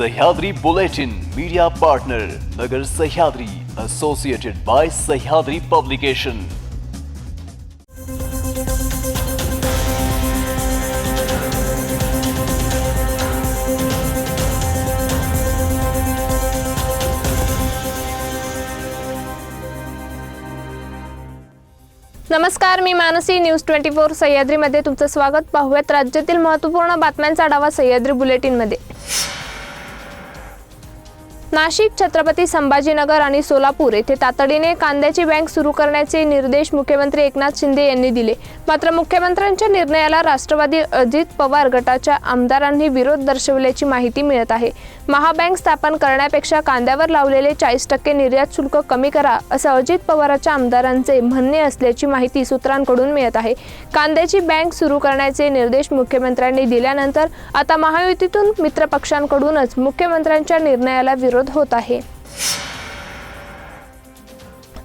Sahyadri Bulletin media partner Nagar Sahyadri associated by Sahyadri publication नमस्कार मी Mansi news twenty four सह्याद्रीमध्ये तुमचं स्वागत. पाहूयात राज्यातील महत्त्वपूर्ण बातम्यांचा आढावा सह्याद्री बुलेटिनमध्ये. नाशिक छत्रपती संभाजीनगर आणि सोलापूर येथे तातडीने कांद्याची बँक सुरू करण्याचे निर्देश मुख्यमंत्री एकनाथ शिंदे यांनी दिले. मात्र मुख्यमंत्र्यांच्या निर्णयाला राष्ट्रवादी अजित पवार गटाच्या आमदारांनी विरोध दर्शवल्याची माहिती मिळत आहे. महाबँक स्थापन करण्यापेक्षा कांद्यावर लावलेले चाळीस टक्के निर्यात शुल्क कमी करा असं अजित पवाराच्या आमदारांचे म्हणणे असल्याची माहिती सूत्रांकडून मिळत आहे. कांद्याची बँक सुरू करण्याचे निर्देश मुख्यमंत्र्यांनी दिल्यानंतर आता महायुतीतून मित्रपक्षांकडूनच मुख्यमंत्र्यांच्या निर्णयाला विरोध होत आहे.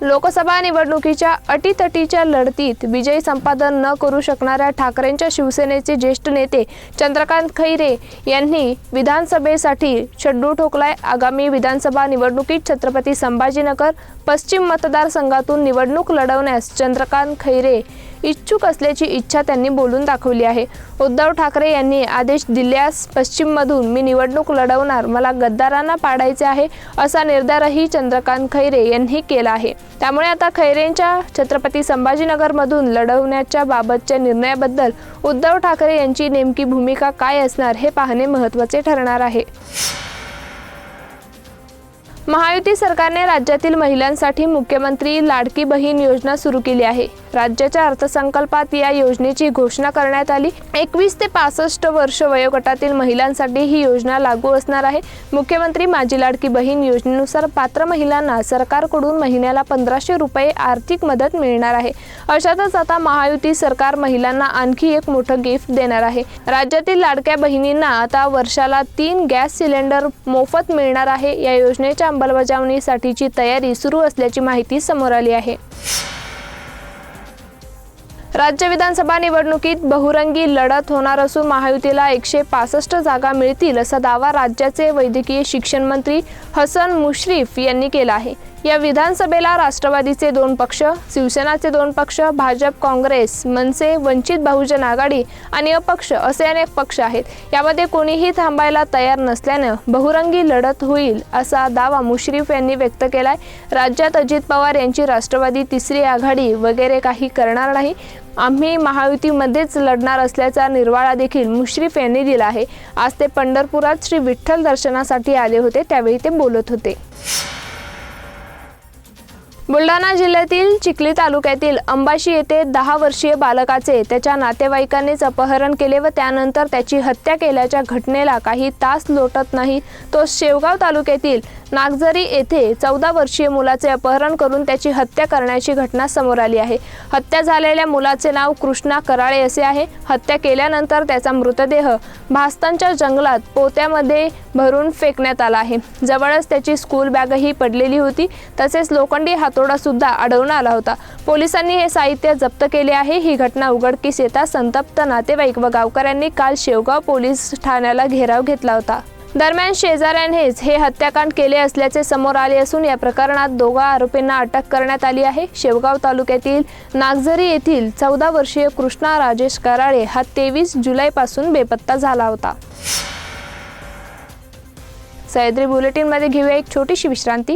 लोकसभा निवडणुकीच्या अटीतटीच्या लढतीत विजय संपादन न करू शकणाऱ्या ठाकरेंच्या शिवसेनेचे ज्येष्ठ नेते चंद्रकांत खैरे यांनी विधानसभेसाठी शड्डू ठोकलाय. आगामी विधानसभा निवडणुकीत छत्रपती संभाजीनगर पश्चिम मतदारसंघातून निवडणूक लढवण्यास चंद्रकांत खैरे इच्छुक असल्याची इच्छा त्यांनी बोलून दाखवली आहे. उद्धव ठाकरे यांनी आदेश दिल्यास पश्चिममधून मी निवडणूक लढवणार मला गद्दारांना पाडायचे आहे असा निर्धारही चंद्रकांत खैरे यांनी केला आहे. त्यामुळे आता खैरेंच्या छत्रपती संभाजीनगरमधून लढवण्याच्या बाबतच्या निर्णयाबद्दल उद्धव ठाकरे यांची नेमकी भूमिका काय असणार हे पाहणे महत्त्वाचे ठरणार आहे. महायुती सरकारने राज्यातील महिलांसाठी मुख्यमंत्री लाडकी बहीण योजना सुरू केली आहे. राज्याच्या अर्थसंकल्पात या योजनेची घोषणा करण्यात आली. एकवीस ते पासष्ट वर्ष वयोगटातील महिलांसाठी ही योजना लागू असणार आहे. मुख्यमंत्री माझी लाडकी बहीण योजनेनुसार पात्र महिलांना सरकारकडून महिन्याला पंधराशे रुपये आर्थिक मदत मिळणार आहे. अशातच आता महायुती सरकार महिलांना आणखी एक मोठं गिफ्ट देणार आहे. राज्यातील लाडक्या बहिणींना आता वर्षाला तीन गॅस सिलेंडर मोफत मिळणार आहे. या योजनेच्या अंमलबजावणीसाठीची तयारी सुरू असल्याची माहिती समोर आली आहे. राज्य विधानसभा निवडणुकीत बहुरंगी लढत होणार असून महायुतीला एकशे पासष्ट जागा मिळतील असा दावा राज्याचे वैद्यकीय शिक्षण मंत्री हसन मुश्रीफ यांनी केला आहे. या विधानसभेला राष्ट्रवादीचे दोन पक्ष शिवसेनाचे दोन पक्ष भाजप काँग्रेस मनसे वंचित बहुजन आघाडी आणि अपक्ष असे अनेक पक्ष आहेत. यामध्ये कोणीही थांबायला तयार नसल्यानं बहुरंगी लढत होईल असा दावा मुश्रीफ यांनी व्यक्त केलाय. राज्यात अजित पवार यांची राष्ट्रवादी तिसरी आघाडी वगैरे काही करणार नाही. आम्ही महायुतीमध्येच लढणार असल्याचा निर्वाळा देखील मुश्रीफ यांनी दिला आहे. आज ते पंढरपुरात श्री विठ्ठल दर्शनासाठी आले होते त्यावेळी ते बोलत होते. बुलढाणा जिल्ह्यातील चिखली तालुक्यातील अंबाशी येथे दहा वर्षीय बालकाचे त्याच्या नातेवाईकांनीच अपहरण केले व त्यानंतर त्याची हत्या केल्याच्या घटनेला काही तास लोटत नाही. तो शेवगाव तालुक्यातील नागझरी येथे चौदा वर्षीय मुलाचे अपहरण करून त्याची हत्या करण्याची घटना समोर आली आहे. हत्या झालेल्या मुलाचे नाव कृष्णा कराळे असे आहे. हत्या केल्यानंतर त्याचा मृतदेह भास्तांच्या जंगलात पोत्यामध्ये भरून फेकण्यात आला आहे. जवळच त्याची स्कूल बॅगही पडलेली होती. तसेच लोखंडी हातोडा सुद्धा आढळून आला होता. पोलिसांनी हे साहित्य जप्त केले आहे. ही घटना उघडकीस येता संतप्त नातेवाईक व गावकऱ्यांनी काल शेवगाव पोलीस ठाण्याला घेराव घेतला होता. दरम्यान शेजाऱ्यांनीच हे हत्याकांड केले असल्याचे समोर आले असून या प्रकरणात दोघा आरोपींना अटक करण्यात आली आहे. शेवगाव तालुक्यातील नागझरी येथील चौदा वर्षीय कृष्णा राजेश कराळे हा तेवीस जुलैपासून बेपत्ता झाला होता. सह्याद्री बुलेटिनमध्ये घेऊया एक छोटीशी विश्रांती.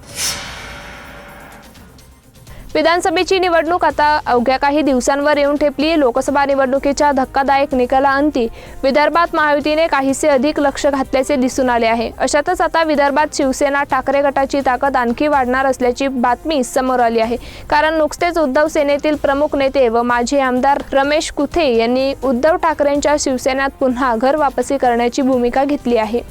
विधानसभेची निवडणूक आता अवघ्या काही दिवसांवर येऊन ठेपली लोकसभा निवडणुकीच्या धक्कादायक निकालाअंती विदर्भात महायुतीने काहीसे अधिक लक्ष घातल्याचे दिसून आले आहे. अशातच आता विदर्भात शिवसेना ठाकरे गटाची ताकद आणखी वाढणार असल्याची बातमी समोर आली आहे. कारण नुकतेच उद्धव सेनेतील प्रमुख नेते व माजी आमदार रमेश कुथे यांनी उद्धव ठाकरेंच्या शिवसेनेत पुन्हा घर वापसी करण्याची भूमिका घेतली आहे.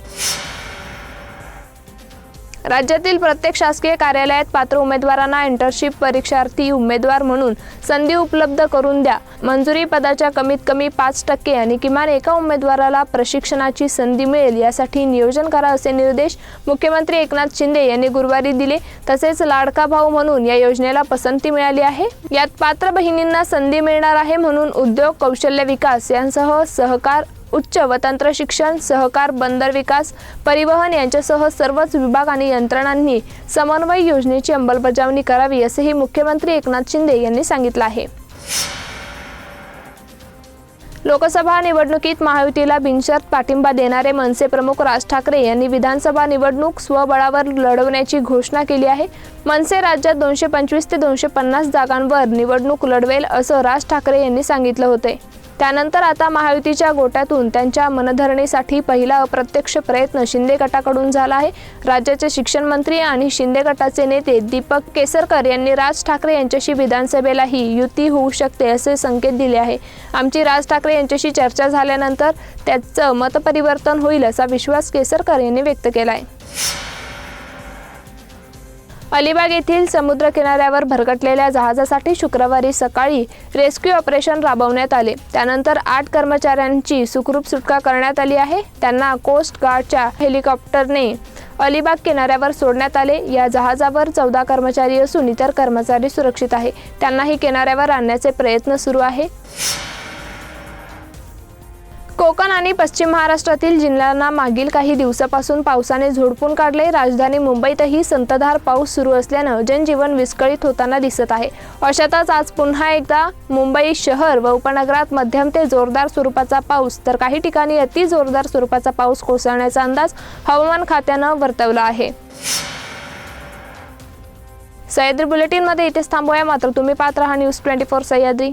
राज्यातील प्रत्येक शासकीय कार्यालयात पात्र उमेदवारांना इंटर्नशिप परीक्षार्थी उमेदवार म्हणून संधी उपलब्ध करून द्या. मंजुरी पदाच्या कमीत कमी पाच टक्के आणि किमान एका उमेदवाराला प्रशिक्षणाची संधी मिळेल यासाठी नियोजन करा असे निर्देश मुख्यमंत्री एकनाथ शिंदे यांनी गुरुवारी दिले. तसेच लाडका भाऊ म्हणून या योजनेला पसंती मिळाली आहे. यात पात्र बहिणींना संधी मिळणार आहे म्हणून उद्योग कौशल्य विकास यांसह सहकार उच्च व तंत्र शिक्षण सहकार बंदर विकास परिवहन यांच्यासह सर्वच विभाग आणि यंत्रणांनी समन्वय योजनेची अंमलबजावणी करावी असेही मुख्यमंत्री एकनाथ शिंदे यांनी सांगितलं आहे. लोकसभा निवडणुकीत महायुतीला बिनशर्त पाठिंबा देणारे मनसे प्रमुख राज ठाकरे यांनी विधानसभा निवडणूक स्वबळावर लढवण्याची घोषणा केली आहे. मनसे राज्यात दोनशे पंचवीस ते दोनशे पन्नास जागांवर निवडणूक लढवेल असं राज ठाकरे यांनी सांगितलं होते. त्यानंतर आता महायुतीच्या गोट्यातून त्यांच्या मनधरणीसाठी पहिला अप्रत्यक्ष प्रयत्न शिंदे गटाकडून झाला आहे. राज्याचे शिक्षण मंत्री आणि शिंदे गटाचे नेते दीपक केसरकर यांनी राज ठाकरे यांच्याशी विधानसभेलाही युती होऊ शकते असे संकेत दिले आहे. आमची राज ठाकरे यांच्याशी चर्चा झाल्यानंतर त्याचं मतपरिवर्तन होईल असा विश्वास केसरकर यांनी व्यक्त केला आहे अलिबाग येथील समुद्र किनाऱ्यावर भरकटलेल्या जहाजासाठी शुक्रवारी सकाळी रेस्क्यू ऑपरेशन राबवण्यात आले. त्यानंतर आठ कर्मचाऱ्यांची सुखरूप सुटका करण्यात आली आहे. त्यांना कोस्ट गार्डच्या हेलिकॉप्टरने अलिबाग किनाऱ्यावर सोडण्यात आले. या जहाजावर चौदा कर्मचारी असून इतर कर्मचारी सुरक्षित आहे. त्यांनाही किनाऱ्यावर आणण्याचे प्रयत्न सुरू आहे. कोकण आणि पश्चिम महाराष्ट्रातील जिल्ह्यांना मागील काही दिवसापासून पावसाने झोडपून काढले. राजधानी मुंबईतही संतधार पाऊस सुरू असल्यानं जनजीवन विस्कळीत होताना दिसत आहे. अशातच आज पुन्हा एकदा मुंबई शहर व उपनगरात मध्यम ते जोरदार स्वरूपाचा पाऊस तर काही ठिकाणी अति जोरदार स्वरूपाचा पाऊस कोसळण्याचा अंदाज हवामान खात्यानं वर्तवला आहे. सह्याद्री बुलेटिनमध्ये इथेच थांबूया. मात्र तुम्ही पाहत राहा न्यूज ट्वेंटी फोर सह्याद्री.